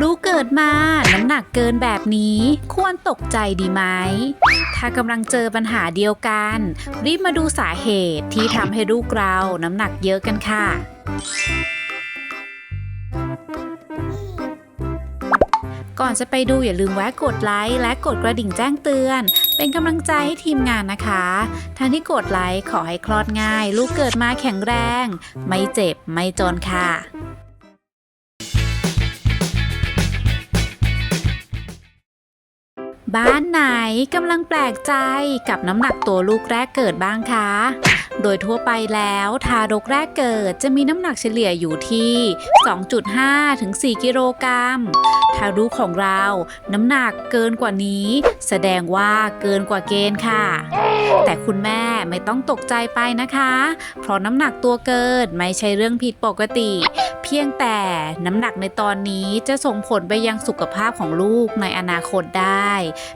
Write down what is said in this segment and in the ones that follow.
ลูกเกิดมา น้ำหนักเกินแบบนี้ ควรตกใจดีไหม ถ้ากำลังเจอปัญหาเดียวกัน รีบมาดูสาเหตุที่ทำให้ลูกเราน้ำหนักเยอะกันค่ะก่อนจะไปดูอย่าลืมแวะกดไลค์และกดกระดิ่งแจ้งเตือน เป็นกำลังใจให้ทีมงานนะคะท่านที่กดไลค์ขอให้คลอดง่าย ลูกเกิดมาแข็งแรง ไม่เจ็บไม่จนค่ะ บ้านไหนกำลังแปลกใจกับน้ำหนักตัวลูกแรกเกิดบ้างคะ โดยทั่วไปแล้วทารกแรกเกิดจะมีน้ำหนักเฉลี่ยอยู่ที่ 2.5 ถึง 4 กิโลกรัมถ้าลูกของเราน้ำหนักเกินกว่านี้ แสดงว่าเกินกว่าเกณฑ์ค่ะ แต่คุณแม่ไม่ต้องตกใจไปนะคะ เพราะน้ำหนักตัวเกินไม่ใช่เรื่องผิดปกติ พียงแต่น้ำหนักในตอนนี้จะส่งผลไปยังสุขภาพของลูกในอนาคตได้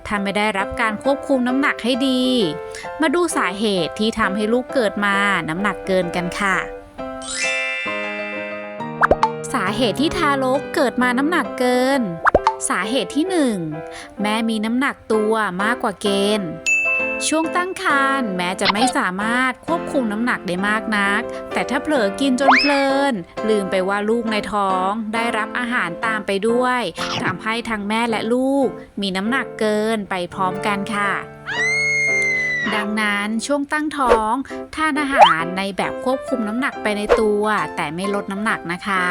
ถ้าไม่ได้รับการควบคุมน้ำหนักให้ดี มาดูสาเหตุที่ทำให้ลูกเกิดมาน้ำหนักเกินกันค่ะสาเหตุที่ทารกเกิดมาน้ำหนักเกิน สาเหตุที่ 1 แม่มีน้ำหนักตัวมากกว่าเกณฑ์ ช่วงตั้งครรภ์แม้จะไม่สามารถควบคุมน้ำหนักได้มากนัก แต่ถ้าเผลอกินจนเพลิน ลืมไปว่าลูกในท้อง ได้รับอาหารตามไปด้วยทำให้ทั้งแม่และลูก มีน้ำหนักเกินไปพร้อมกันค่ะ ดังนั้นช่วงตั้งท้องทานอาหารในแบบควบคุมน้ำหนักไปในตัว แต่ไม่ลดน้ำหนักนะคะ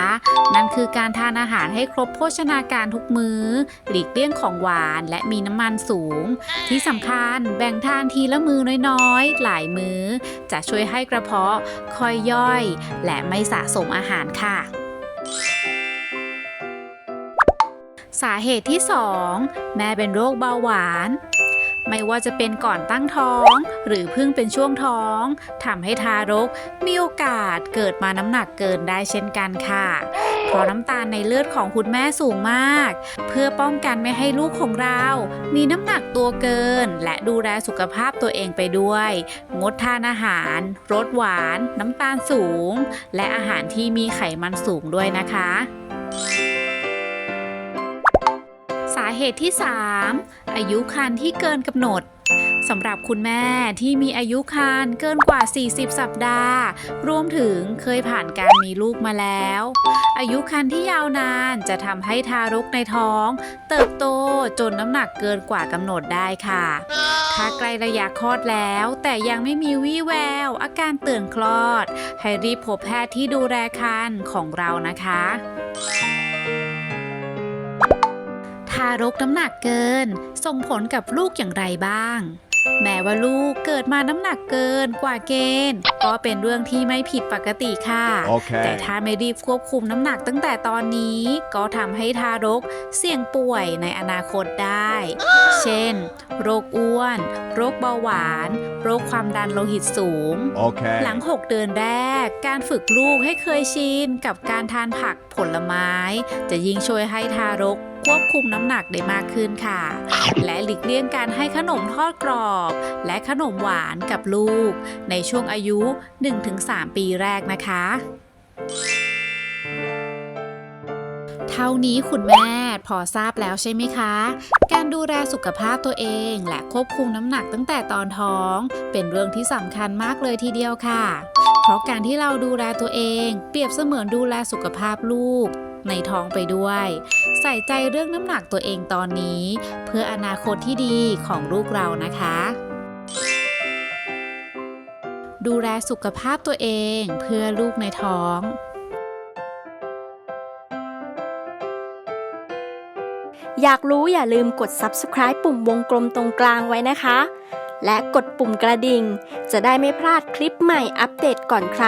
นั่นคือการทานอาหารให้ครบโภชนาการทุกมือ้อ หลีกเลี่ยงของหวานและมีน้ำมันสูง ที่สำคัญแบ่งทานทีละมือน้อยๆ หลายมื้อ จะช่วยให้กระเพาะค่อยย่อย และไม่สะสมอาหารค่ะสาเหตุที่ 2 แม่เป็นโรคเบาหวาน ไม่ว่าจะเป็นก่อนตั้งท้อง หรือเพิ่งเป็นช่วงท้องทำให้ทารก มีโอกาสเกิดมาน้ำหนักเกินได้เช่นกันค่ะ เพราะน้ำตาลในเลือดของคุณแม่สูงมาก เพื่อป้องกันไม่ให้ลูกของเรา มีน้ำหนักตัวเกิน และดูแลสุขภาพตัวเองไปด้วย งดทานอาหารรสหวาน น้ำตาลสูง และอาหารที่มีไขมันสูงด้วยนะคะ เหตุที่ 3 อายุครรภ์ที่เกินกำหนดสำหรับคุณแม่ที่มีอายุครรภ์เกินกว่า 40 สัปดาห์ รวมถึงเคยผ่านการมีลูกมาแล้ว อายุครรภ์ที่ยาวนานจะทำให้ทารกในท้อง เติบโตจนน้ำหนักเกินกว่ากำหนดได้ค่ะ ถ้าใกล้ระยะคลอดแล้ว แต่ยังไม่มีวี่แวว อาการเตือนคลอด ให้รีบพบแพทย์ที่ดูแลครรภ์ของเรานะคะารกน้ำหนักเกิน ส่งผลกับลูกอย่างไรบ้าง แม้ว่าลูกเกิดมาน้ำหนักเกินกว่าเกณฑ์ ก็เป็นเรื่องที่ไม่ผิดปกติค่ะแต่ Okay. ถ้าไม่รีบควบคุมน้ำหนักตั้งแต่ตอนนี้ ก็ทำให้ทารกเสี่ยงป่วยในอนาคตได้ เช่น โรคอ้วน โรคเบาหวาน โรคความดันโลหิตสูง Okay. หลัง 6 เดือนแรก การฝึกลูกให้เคยชินกับการทานผักผลไม้ จะยิ่งช่วยให้ทารก ควบคุมน้ำหนักได้มากขึ้นค่ะ และหลีกเลี่ยงการให้ขนมทอดกรอบ และขนมหวานกับลูก ในช่วงอายุ 1-3 ปีแรกนะคะ เท่านี้คุณแม่พอทราบแล้วใช่ไหมคะ การดูแลสุขภาพตัวเองและควบคุมน้ำหนักตั้งแต่ตอนท้อง เป็นเรื่องที่สำคัญมากเลยทีเดียวค่ะ เพราะการที่เราดูแลตัวเอง เปรียบเสมือนดูแลสุขภาพลูก ในท้องไปด้วย ใส่ใจเรื่องน้ำหนักตัวเองตอนนี้ เพื่ออนาคตที่ดีของลูกเรานะคะดูแลสุขภาพตัวเองเพื่อลูกในท้อง อยากรู้อย่าลืมกด subscribe ปุ่มวงกลมตรงกลางไว้นะคะ และกดปุ่มกระดิ่ง จะได้ไม่พลาดคลิปใหม่อัปเดตก่อนใคร